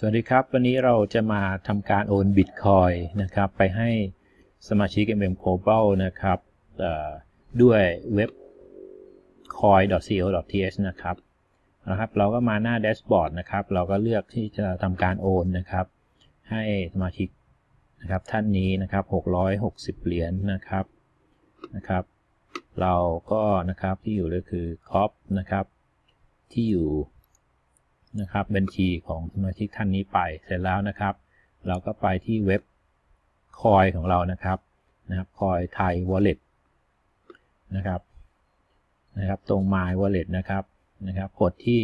สวัสดีครับ วันนี้เราจะมาทำการโอนบิตคอยนะครับ ไปให้สมาชิก MM Global นะครับด้วยเว็บ coin.co.th นะครับนะครับ เราก็มาหน้าแดชบอร์ดนะครับ เราก็เลือกที่จะทำการโอนนะครับ ให้สมาชิกนะครับท่านนี้นะครับ 660 เหรียญนนะครับนะครับ เราก็นะครับที่อยู่เลยคือ cop นะครับที่อยู่ นะครับ บัญชีของสมาชิกท่านนี้ไปเสร็จแล้วนะครับ เราก็ไปที่เว็บคอยของเรานะครับนะครับคอยไทยวอลเล็ตนะครับนะครับตรง My Wallet นะครับนะครับกดที่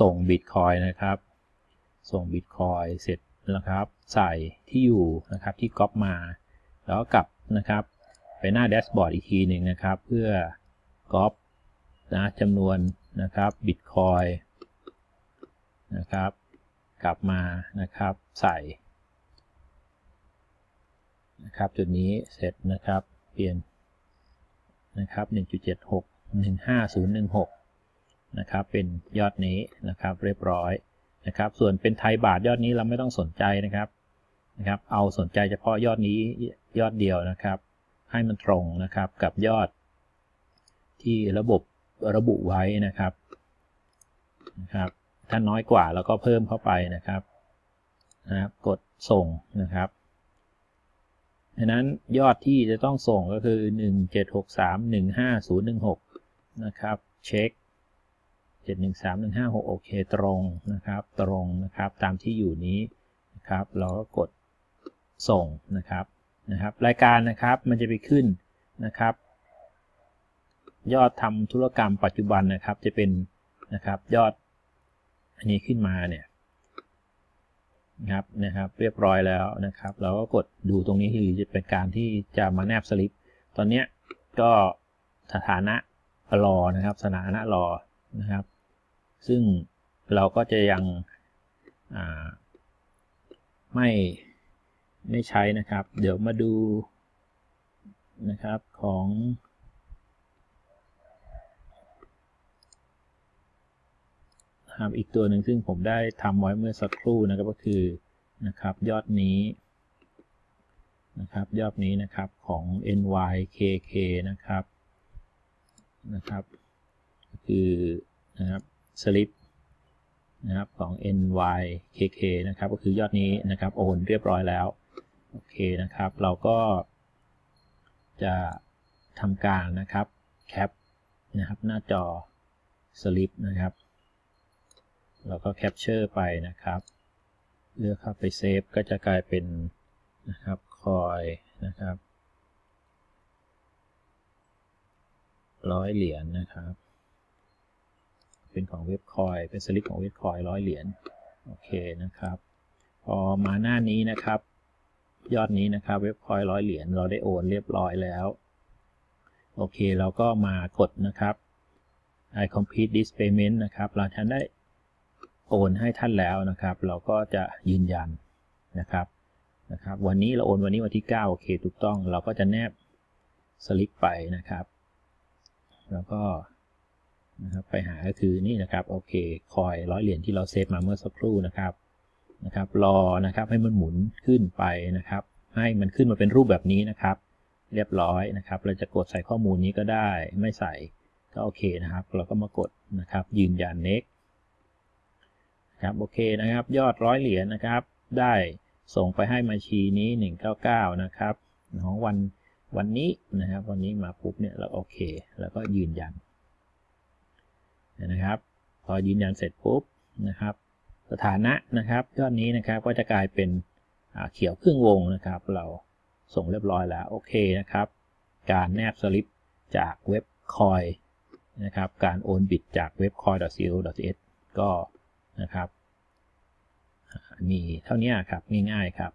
ส่งบิตคอยนะครับ ส่งบิตคอยเสร็จนะครับ ใส่ที่อยู่นะครับที่ก๊อปมา แล้วกลับนะครับ ไปหน้าแดชบอร์ดอีกทีหนึ่งนะครับ เพื่อก๊อปนะจำนวนนะครับบิตคอย นะครับ กลับมานะครับใส่นะครับจุดนี้เสร็จนะครับเปลี่ยนนะครับ 1.76 15016 นะครับ เป็นยอดนี้นะครับ เรียบร้อยนะครับ ส่วนเป็นไทยบาทยอดนี้เราไม่ต้องสนใจนะครับนะครับ เอาสนใจเฉพาะยอดนี้ยอดเดียวนะครับ ให้มันตรงนะครับกับยอดที่ระบบระบุไว้นะครับนะครับ ถ้าน้อยกว่าเราก็เพิ่มเข้าไปนะครับนะครับ กดส่งนะครับดังนั้นยอดที่จะต้องส่งก็คือ 176315016 นะครับ เช็ค 713156 โอเค ตรงนะครับ ตรงนะครับ ตามที่อยู่นี้นะครับ เราก็กดส่งนะครับ นะครับ รายการนะครับ มันจะไปขึ้นนะครับ ยอดทำธุรกรรมปัจจุบันนะครับ จะเป็นนะครับ ยอด อันนี้ขึ้นมาเนี่ยนะครับนะครับเรียบร้อยแล้วนะครับ เราก็กดดูตรงนี้ที่จะเป็นการที่จะมาแนบสลิป ตอนนี้ก็สถานะรอนะครับสถานะรอนะครับ ซึ่งเราก็จะยังไม่ไม่ใช้นะครับ เดี๋ยวมาดูนะครับของ ครับอีกตัวหนึ่งซึ่งผมได้ทำไว้เมื่อสักครู่นะครับก็คือนะครับยอดนี้นะครับยอดนี้นะครับของ NYKK นะครับนะครับคือนะครับสลิปนะครับของ NYKK นะครับก็คือยอดนี้นะครับโอนเรียบร้อยแล้วโอเคนะครับ เราก็จะทำการนะครับแคปนะครับหน้าจอสลิปนะครับ เราก็แคปเจอร์ไปนะครับ เลือกเข้าไปเซฟก็จะกลายเป็นนะครับคอยนะครับร้อยเหรียญนนะครับ เป็นของเว็บคอย เป็นสลิปของเว็บคอยร้อยเหรียญ โอเคนะครับ พอมาหน้านี้นะครับ ยอดนี้นะครับ เว็บคอยร้อยเหรียญเราได้โอนเรียบร้อยแล้ว โอเค เราก็มากดนะครับ I complete this payment นะครับ เราจะได้ โอนให้ท่านแล้วนะครับ เราก็จะยืนยันนะครับนะครับ วันนี้เราโอนวันนี้วันที่ 9 โอเคถูกต้อง เราก็จะแนบสลิปไปนะครับ แล้วก็นะครับไปหาก็คือนี่นะครับโอเคคอยร้อยเหรียญที่เราเซฟมาเมื่อสักครู่นะครับนะครับรอนะครับให้มันหมุนขึ้นไปนะครับ ให้มันขึ้นมาเป็นรูปแบบนี้นะครับ เรียบร้อยนะครับ เราจะกดใส่ข้อมูลนี้ก็ได้ไม่ใส่ก็โอเคนะครับ เราก็มากดนะครับ ยืนยัน next ครับโอเคนะครับ ยอดร้อยเหรียญนะครับ ได้ส่งไปให้บัญชีนี้ 199 นะครับของวันวันนี้นะครับ วันนี้มาปุ๊บเนี่ยเราโอเค แล้วก็ยืนยันนะครับ พอยืนยันเสร็จปุ๊บนะครับ สถานะนะครับ ยอดนี้นะครับก็จะกลายเป็นเขียวครึ่งวงนะครับ เราส่งเรียบร้อยแล้วโอเคนะครับ การแนบสลิปจากเว็บคอยนะครับ การโอนบิตจากเว็บ coin.co.th ก็ นะครับ มีเท่านี้ครับง่ายๆครับ